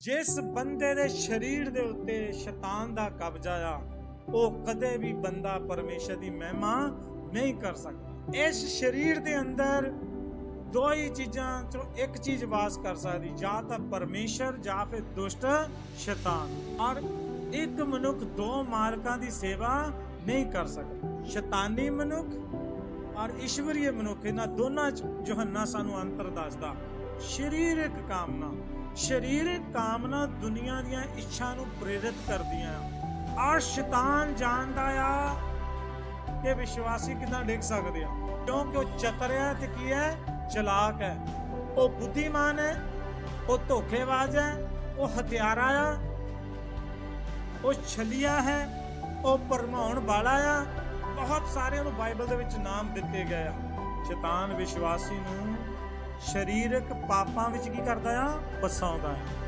ਜਿਸ ਬੰਦੇ ਦੇ ਸਰੀਰ ਦੇ ਉੱਤੇ ਸ਼ੈਤਾਨ ਦਾ ਕਬਜ਼ਾ ਆ, ਉਹ ਕਦੇ ਵੀ ਬੰਦਾ ਪਰਮੇਸ਼ਰ ਦੀ ਮਹਿਮਾ ਨਹੀਂ ਕਰ ਸਕਦਾ। ਇਸ ਸਰੀਰ ਦੇ ਅੰਦਰ ਦੋ ਹੀ ਚੀਜ਼ਾਂ ਚੋਂ ਇੱਕ ਚੀਜ਼ ਵਾਸ ਕਰ ਸਕਦੀ, ਜਾਂ ਤਾਂ ਪਰਮੇਸ਼ਰ, ਜਾਂ ਫਿਰ ਦੁਸ਼ਟ ਸ਼ੈਤਾਨ। ਔਰ ਇੱਕ ਮਨੁੱਖ ਦੋ ਮਾਲਕਾਂ ਦੀ ਸੇਵਾ ਨਹੀਂ ਕਰ ਸਕਦਾ। ਸ਼ੈਤਾਨੀ ਮਨੁੱਖ ਔਰ ਈਸ਼ਵਰੀय ਮਨੁੱਖ, ਇਹਨਾਂ ਦੋਨਾਂ ਚ ਯੋਹੰਨਾ ਸਾਨੂੰ ਅੰਤਰ ਦੱਸਦਾ ਸਰੀਰਕ ਕਾਮਨਾ। ਸਰੀਰਕ ਕਾਮਨਾ ਦੁਨੀਆ ਦੀਆਂ ਇੱਛਾ ਨੂੰ ਪ੍ਰੇਰਿਤ ਕਰਦੀਆਂ ਆ। ਔਰ ਸ਼ੈਤਾਨ ਜਾਣਦਾ ਆ ਕਿ ਵਿਸ਼ਵਾਸੀ ਕਿਦਾਂ ਡਿੱਗ ਸਕਦੇ ਆ। ਕਿਉਂਕਿ ਉਹ ਚਤਰਿਆ ਤੇ ਕੀ ਹੈ ਚਲਾਕ ਹੈ ਉਹ ਬੁੱਧੀਮਾਨ ਹੈ ਉਹ ਧੋਖੇਬਾਜ਼ ਹੈ ਉਹ ਹਥਿਆਰਾ ਆ, ਉਹ ਛਲੀਆ ਹੈ, ਉਹ ਪਰਮਾਉਣ ਵਾਲਾ ਆ। ਬਹੁਤ ਸਾਰੇ ਉਹਨੂੰ ਬਾਈਬਲ ਦੇ ਵਿੱਚ ਨਾਮ ਦਿੱਤੇ ਗਏ ਆ। ਸ਼ੈਤਾਨ ਵਿਸ਼ਵਾਸੀ ਨੂੰ ਸਰੀਰਕ ਪਾਪਾਂ ਵਿੱਚ ਕੀ ਕਰਦਾ ਆ? ਫਸਾਉਂਦਾ ਹੈ